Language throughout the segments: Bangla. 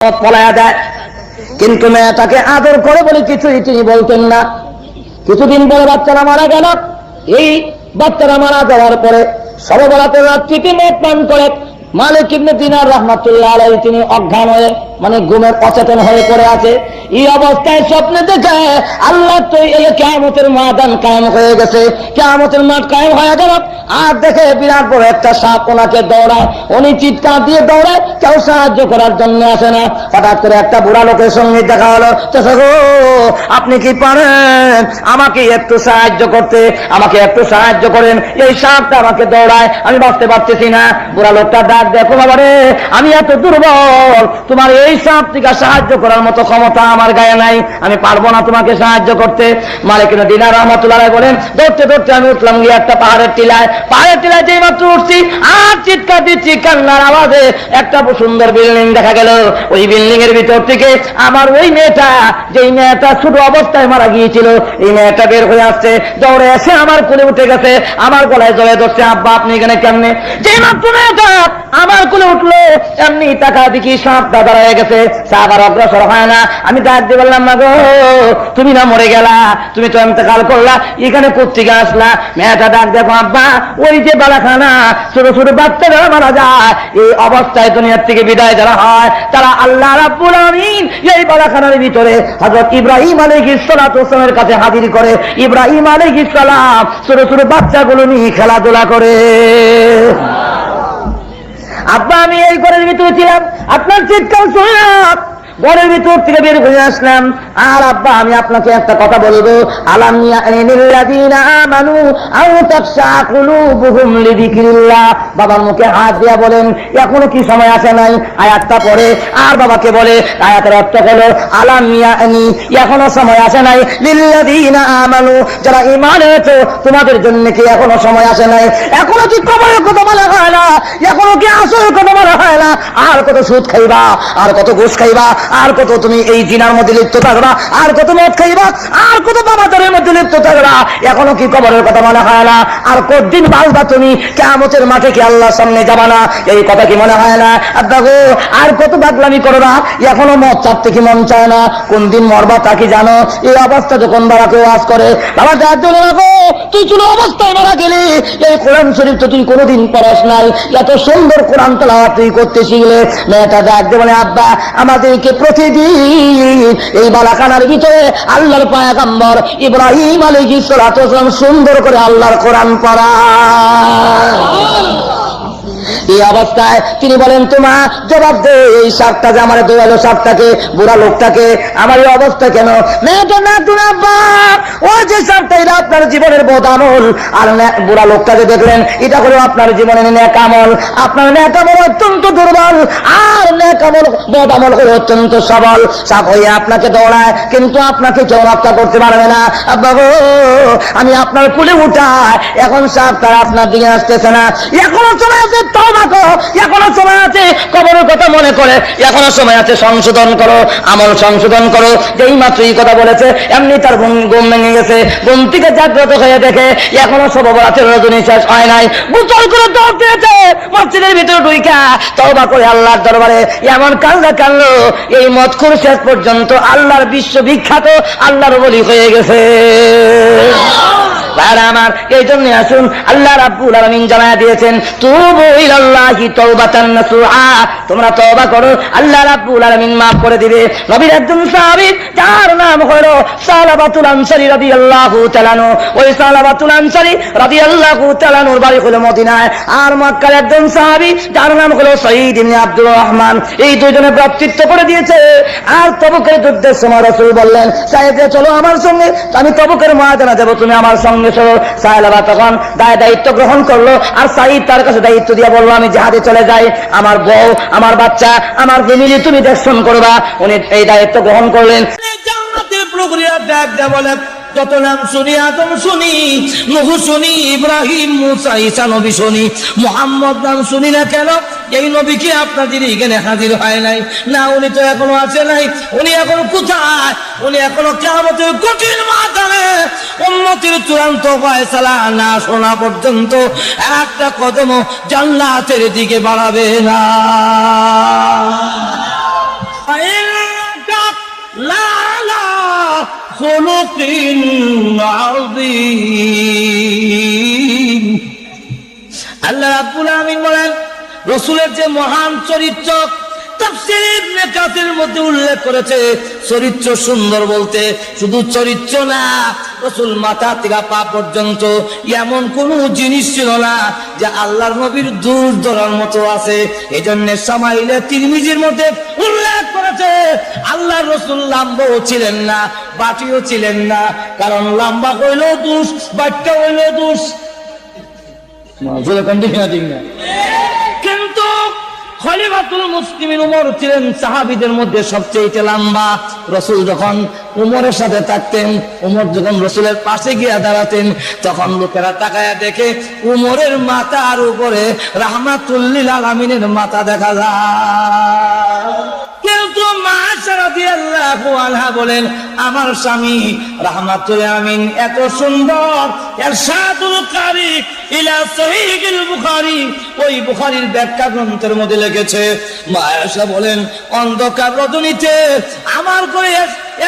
পলায়া দেয় কিন্তু মেয়েটাকে আদর করে বলে কিছুই তিনি বলতেন না। কিছুদিন পরে বাচ্চারা মারা গেল। এই বাচ্চারা মারা যাওয়ার পরে সর্ববেলাতে রাত্রিতে মত পান করে। মালিক ইবনে দিনার রহমাতুল্লাহ আলাই তিনি অজ্ঞান হয়ে মানে ঘুমের অচেতন হয়ে পড়ে আছে। এই অবস্থায় স্বপ্নে দেখে আল্লাহ তো এই কেমতের মাদান কায়েম হয়ে গেছে। কেমতের মাঠ কায়েম হয়ে গেল। আর দেখে বিরাট বড় একটা সাপ ওনাকে দৌড়ায়। উনি চিৎকার দিয়ে দৌড়ায়, কেউ সাহায্য করার জন্য আসে না। হঠাৎ করে একটা বুড়া লোকের সঙ্গে দেখা হলো। আপনি কি পারেন? আমাকে একটু সাহায্য করতে, আমাকে একটু সাহায্য করেন। এই সাপটা আমাকে দৌড়ায়, আমি বাঁচতে পারতেছি না। বুড়া লোকটা ডাক দেখো বাবা রে, আমি এত দুর্বল, তোমার এই সাপ থেকে সাহায্য করার মতো ক্ষমতা আমার গায়ে নাই। আমি পারব না তোমাকে সাহায্য করতে। মালিক দিনা রহমতুল্লাহ বলেন, দৌড়তে দৌড়তে আমি উঠলাম গিয়ে একটা পাহাড়ের টিলায়। পাহাড়ের টিলায় যেই মাত্র উঠছি আর চিৎকার দিচ্ছি কান্নার আওয়াজে। একটা সুন্দর বিল্ডিং দেখা গেল। ওই বিল্ডিং এর ভিতর থেকে আমার ওই মেয়েটা, যেই মেয়েটা ছোট অবস্থায় মারা গিয়েছিল, এই মেয়েটা বের হয়ে আসছে। দৌড়ে এসে আমার কোলে উঠে গেছে। আমার গলায় জড়ে ধরছে, আব্বা, আপনি এখানে কেমনে? যেই মাত্র মেয়েটা আমার কোলে উঠল, এমনি টাকা দেখি সাপটা দাঁড়ায় গেছে। সাপ আর অগ্রসর হয় না। আমি ডাক দিয়ে বললাম না গো, তুমি না মরে গেলা, তুমি তো এতেকাল করলা, এখানে পত্রিকা আসলা? মেয়েটা ডাক দেখো আব্বা, ওই যে বালাখানা, ছোট ছোট বাচ্চারা মারা যায়, এই অবস্থায় দুনিয়ার থেকে বিদায় যারা হয়, তারা আল্লাহ রাব্বুল আমিন এই বালাখানার ভিতরে হযরত ইব্রাহিম আলাইহিস কাছে হাজির করে, ইব্রাহিম আলাইহিস সালাম ছোট ছোট বাচ্চাগুলো নিয়ে খেলাধুলা করে। আব্বা, আমি এই ঘরের ভিতরে ছিলাম, আপনার চিৎকার শুনলাম ঘরের ভিতর থেকে বের হয়ে আসলাম। আর আব্বা, আমি আপনাকে একটা কথা বলব। বাবার মুখে হাত দিয়া বলেন, এখনও কি সময় আসে নাই? আয়াতটা পড়ে। আর বাবাকে বলে, আয়াতের অর্থ হলো, আলাম ইয়ানি, এখনও সময় আসে নাই। লিল্লাযীনা আমানু, যারা ইমান এনেছো, তোমাদের জন্য কি এখনও সময় আসে নাই? এখনও কি কবরের কথা বলা হয় না? এখনও কি আসল কথা বলা হয় না? আর কত সুদ খাইবা, আর কত ঘুষ খাইবা, আর কত তুমি এই জিনার মধ্যে লিপ্ত থাকবা? আর কত মদ খাইবা, আর কত বাবাচারের মধ্যে লিপ্ত থাকবা। এখনও কি কবরের কথা মনে হয় না? আর কতদিন বাঁচবা তুমি? কেমতের মাঠে কি আল্লাহর সামনে যাবা না? এই কথা কি মনে হয় না? আর দেখো, আর কত বাগলামি করবা? এখনও মদ চাপতে কি মন চায় না? কোন দিন মরবা তা কি জানো? এই অবস্থা যখন বাবা কেউ আজ করে, বাবা যার জন্য রাখো, তুই চুলো অবস্থায় মারা গেলি। এই কোরআন শরীফ তো তুই কোনোদিন পড়াস নাই। এত সুন্দর কোরআন তালাওয়াত তুই করতে শিখলে। মেয়েটা ডাক দিয়ে বলে, আব্বা, আমাদেরকে প্রতিদিন এই বালাখানার ভিতরে আল্লাহর ইব্রাহিম ওয়াসালাম সুন্দর করে আল্লাহর কোরআন পড়া। এই অবস্থায় তিনি বলেন, তোমা, জবাব দে, এই সাপটা যে আমার দোয়ালো সাপটাকে, বুড়া লোকটাকে, আমার এই অবস্থা কেন? না ওই যে সাপটা, এটা আপনার জীবনের বোধ আমল। আর বুড়া লোকটাকে দেখলেন, এটা করে আপনার জীবনের ন্যাক আমল। আপনার ন্যাক আমল অত্যন্ত দুর্বল। আর বদ আমল করে অত্যন্ত সবল। সাপ হয়ে আপনাকে দৌড়ায়, কিন্তু আপনাকে কেউ রক্ষা করতে পারবে না। আব্বা গো, আমি আপনার কুলে উঠায় এখন সাপ তারা আপনার দিকে আসতেছে না। এখনও চলে আসে এখনও সময় আছে, কবরের কথা মনে করে, এখনও সময় আছে, সংশোধন করো, আমল সংশোধন করো। যেই মাত্র এই কথা বলেছে, এমনি তার ঘুম ভেঙে গেছে। ঘুম থেকে জাগ্রত হয়ে দেখে, এখনও সব অপরাধের রজনী শেষ হয় নাই। গোচল করে দৌড় দিয়েছে, মসজিদের ভিতরে ঢুইকা, তওবা করে আল্লাহর দরবারে। এমন কান্না কান্লো এই মতখুর শেষ পর্যন্ত আল্লাহর বিশ্ববিখ্যাত আল্লাহর বলি হয়ে গেছে। ভাইরা আমার, এই জন্য আসুন, আল্লাহ রাব্বুল জানায়া দিয়েছেন তোমরা করো, আল্লাহ রাব্বুল করে দিবে। নবীর একজন যার নাম সালাবাতুল ওই সালাবাতুল বাড়ি হলো মদিনায়। আর মক্কার একজন সাহাবী, যার নাম হলো সঈদ রহমান। এই প্রাপ্তিত্ব করে দিয়েছে। আর তবুকের যুদ্ধের সময় বললেন সাহেব চলো আমার সঙ্গে, আমি তবুকের ময়দানে যাব, তুমি আমার সঙ্গে চলো সাহেলাবা তখন দায় দায়িত্ব গ্রহণ করল। আর সাইদ তার কাছে দায়িত্ব দিয়ে বলল, আমি জাহাজে চলে যাই। আমার বউ, আমার বাচ্চা, আমার ফ্যামিলি তুমি দেখশন করবা। উনি এই দায়িত্ব গ্রহণ করলেন। যত নাম শুনি, আদম শুনি, নহু শুনি, ইব্রাহিম, মুসা, ঈসা, নবী শুনি, মোহাম্মদ নাম শুনি না কেন? এই নবী কি আপনাদের এখানে হাজির হয় নাই, না, উনি তো এখনও আছে নাই, উনি এখনও কোথায়? উনি এখনও কেমতের কঠিন মাথানে উন্নতির চূড়ান্ত ফয়সালা না শোনা পর্যন্ত একটা কদম জান্নাতের দিকে বাড়াবে না। আল্লাহ রাব্বুল আলামিন বলেন রসুলের যে মহান চরিত্র মধ্যে উল্লেখ করেছে, চরিত্র সুন্দর বলতে শুধু চরিত্র না মাথা পর্যন্ত এমন জিনিস ছিল না যে আল্লাহর নবীর দূর ধরার মতো আছে। এই জন্য সামাইলে তিরমিজির মধ্যে উল্লেখ করেছে, আল্লাহর রসুল লাম্বাও ছিলেন না, বাটিও ছিলেন না, কারণ লাম্বা হইলেও দুষ, বাট্টা হইলেও দুষ। কিন্তু খলিফাতুল মুসলিমিন উমর ছিলেন সাহাবিদের মধ্যে সবচেয়ে লম্বা। রসুল যখন উমরের সাথে থাকতেন, উমর যখন রসুলের পাশে গিয়ে দাঁড়াতেন, তখন লোকেরা তাকায়া দেখে উমরের মাথার উপরে রাহমাতুল্লিল আলমিনের মাথা দেখা যায়। কিন্তু মা রাদিয়াল্লাহু আনহা বলেন, আমার স্বামী, রাহমাতুল আমিন এত সুন্দর ইলা বুখারী। ওই বুখারীর ব্যাখ্যা গ্রন্থের মধ্যে লিখেছে, মা আয়েশা বলেন, অন্ধকার রজনীতে আমার করে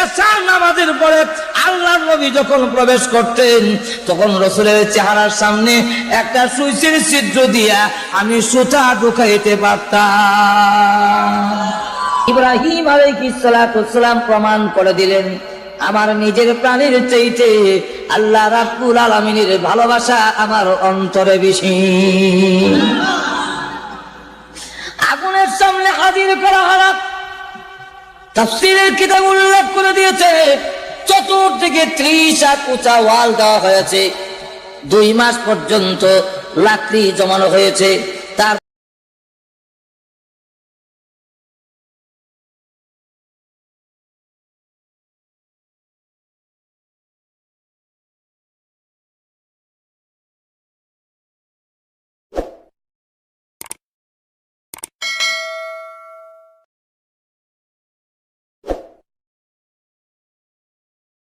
এসার নামাজের পরে আল্লাহ নবী যখন প্রবেশ করতেন, তখন রসুলের চেহারার সামনে একটা সুইচের ছিদ্র দিয়া আমি সুতা ঢুকাইতে পারতাম। ইব্রাহিম আলাইহিসসালাম প্রমাণ করে দিলেন, আমার নিজের প্রাণীর চাইতে আল্লাহ রাব্বুল আলামিনের ভালোবাসা আমার অন্তরে বেশি। আগুনের সামনে হাজির করা হলো তাফসীরের কিতাব উল্লেখ করে দিয়েছে, চতুর্দিকে ত্রিশ হাত উঁচা ওয়াল দেওয়া হয়েছে। দুই মাস পর্যন্ত লাকড়ি জমানো হয়েছে।